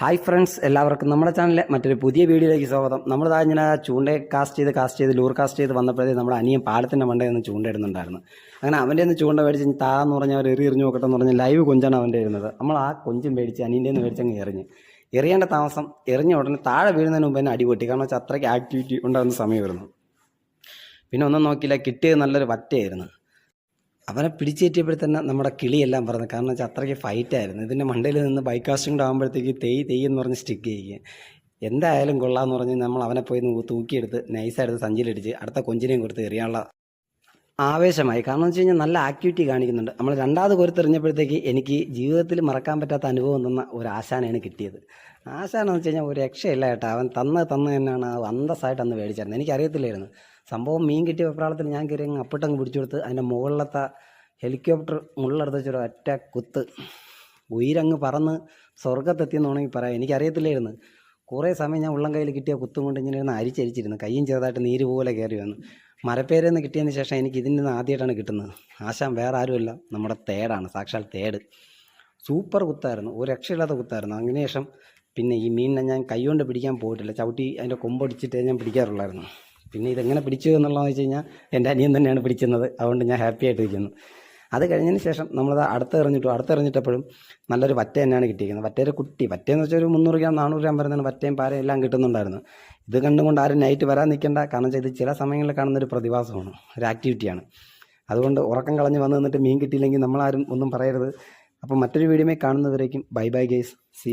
Hi friends എല്ലാവർക്കും നമ്മുടെ ചാനലിലെ മറ്റൊരു പുതിയ വീഡിയോയിലേക്ക് സ്വാഗതം. നമ്മൾ ഇങ്ങനെ ചൂണ്ടയെ കാസ്റ്റ് ചെയ്ത് കാസ്റ്റ് ചെയ്ത് ലൂർ കാസ്റ്റ് ചെയ്ത് വന്നപ്പോഴേ നമ്മുടെ അനിയൻ പാലത്തിന്റെ മണ്ടയിൽ നിന്ന് ചൂണ്ട ഇടുന്നുണ്ടായിരുന്നു അങ്ങനെ അവന്റെ നിന്ന് ചൂണ്ട മേടിച്ച് താന്ന് പറഞ്ഞാൽ അവർ എറി എറിഞ്ഞ് നോക്കട്ടെ എന്ന് പറഞ്ഞ് ലൈവ് കൊഞ്ചാണ് അവന്റെ ഇരുന്നത്. നമ്മൾ ആ കൊഞ്ചും മേടിച്ച് അനിയന്റെ നിന്ന് മേടിച്ചങ്ങ് എറിഞ്ഞ്. എറിയേണ്ട താമസം എറിഞ്ഞ ഉടനെ താഴെ വീഴുന്നതിന് മുമ്പ് തന്നെ അടിപൊട്ടി കാരണം വെച്ചാൽ അത്രയ്ക്ക് ആക്ടിവിറ്റി ഉണ്ടാകുന്ന സമയമായിരുന്നു. പിന്നെ ഒന്നും നോക്കിയില്ല കിട്ടിയത് നല്ലൊരു വറ്റയായിരുന്നു. അവനെ പിടിച്ചേറ്റിയപ്പോഴത്തന്നെ നമ്മുടെ കിളിയെല്ലാം പറഞ്ഞു കാരണം വെച്ചാൽ അത്രയ്ക്ക് ഫൈറ്റായിരുന്നു ഇതിന്റെ മണ്ടയിൽ നിന്ന് ബൈക്ക് കാസ്റ്റിംഗ് ആകുമ്പോഴത്തേക്ക് തെയ് തെയ് എന്ന് പറഞ്ഞ് സ്റ്റിക്ക് ചെയ്യുക എന്തായാലും കൊള്ളാമെന്ന് പറഞ്ഞ് നമ്മൾ അവനെ പോയി തൂക്കിയെടുത്ത് നൈസായിട്ട് സഞ്ചിലടിച്ച് അടുത്ത കൊഞ്ചിനെയും കൊടുത്ത് എറിയാനുള്ള ആവേശമായി. കാരണം എന്ന് വെച്ച് കഴിഞ്ഞാൽ നല്ല ആക്ടിവിറ്റി കാണിക്കുന്നുണ്ട്. നമ്മൾ രണ്ടാമത് കൊരുത്തെറിഞ്ഞപ്പോഴത്തേക്ക് എനിക്ക് ജീവിതത്തിൽ മറക്കാൻ പറ്റാത്ത അനുഭവം തന്ന ഒരു ആശാനാണ് കിട്ടിയത്. ആശാനെന്ന് വെച്ച് കഴിഞ്ഞാൽ ഒരു രക്ഷയില്ല കേട്ടോ. അവൻ തന്ന് തന്ന് തന്നെയാണ് അന്തസ്സായിട്ട് അന്ന് മേടിച്ചായിരുന്നത് എനിക്കറിയത്തില്ലായിരുന്നു. സംഭവം മീൻ കിട്ടിയ വെപ്രാളത്തിൽ ഞാൻ കയറി അങ്ങ് അപ്പിട്ടങ്ങ് പിടിച്ചു കൊടുത്ത് അതിന്റെ മുകളിലത്തെ ഹെലികോപ്റ്റർ മുള്ളെടുത്ത് വെച്ചൊരു ഒറ്റ കുത്ത് ഉയരങ്ങ് പറന്ന് സ്വർഗത്തെത്തിയെന്ന് വേണമെങ്കിൽ പറയാം. എനിക്കറിയത്തില്ലായിരുന്നു. കുറേ സമയം ഞാൻ ഉള്ളം കയ്യിൽ കിട്ടിയ കുത്തും കൊണ്ട് ഇങ്ങനെ ഇരുന്ന് അരിച്ചരിച്ചിരുന്നു. കയ്യും ചെറുതായിട്ട് നീര് പോലെ കയറി വന്നു. മരപ്പേരിൽ നിന്ന് കിട്ടിയതിന് ശേഷം എനിക്ക് ഇതിൽ നിന്ന് ആദ്യമായിട്ടാണ് കിട്ടുന്നത്. ആശാൻ വേറെ ആരുമല്ല നമ്മുടെ തേടാണ് സാക്ഷാൽ തേട് സൂപ്പർ കുത്തായിരുന്നു. ഒരു രക്ഷയില്ലാത്ത കുത്തായിരുന്നു. അതിന് ശേഷം പിന്നെ ഈ മീനിനെ ഞാൻ കൈകൊണ്ട് പിടിക്കാൻ പോയിട്ടില്ല. ചവിട്ടി അതിന്റെ കൊമ്പടിച്ചിട്ടേ ഞാൻ പിടിക്കാറുള്ളായിരുന്നു. പിന്നെ ഇതെങ്ങനെ പിടിച്ചു എന്നുള്ളതെന്ന് വെച്ച് കഴിഞ്ഞാൽ എന്റെ അനിയൻ തന്നെയാണ് പിടിക്കുന്നത്. അതുകൊണ്ട് ഞാൻ ഹാപ്പി ആയിട്ട് ഇരിക്കുന്നു അത് കഴിഞ്ഞതിന് ശേഷം നമ്മളത് അടുത്ത് എറിഞ്ഞിട്ടപ്പോഴും നല്ലൊരു വറ്റ തന്നെയാണ് കിട്ടിയിരിക്കുന്നത്. വറ്റയുടെ കുട്ടി വറ്റയെന്ന് വെച്ചാൽ ഒരു മുന്നൂറ് ഗ്രാം നാനൂറ് ഗ്രാം വരുന്നതാണ് വറ്റയും പാരയും എല്ലാം കിട്ടുന്നുണ്ടായിരുന്നു. ഇത് കണ്ടുകൊണ്ട് ആരും നൈറ്റ് വരാൻ നിൽക്കേണ്ട. കാരണം ഇത് ചില സമയങ്ങളിൽ കാണുന്ന ഒരു പ്രതിഭാസമാണ് ഒരു ആക്ടിവിറ്റിയാണ് അതുകൊണ്ട് ഉറക്കം കളഞ്ഞ് വന്ന് നിന്നിട്ട് മീൻ കിട്ടിയില്ലെങ്കിൽ നമ്മളാരും ഒന്നും പറയരുത്. അപ്പോൾ മറ്റൊരു വീഡിയോയിൽ കാണുന്നവരേക്കും. Bye bye guys. സി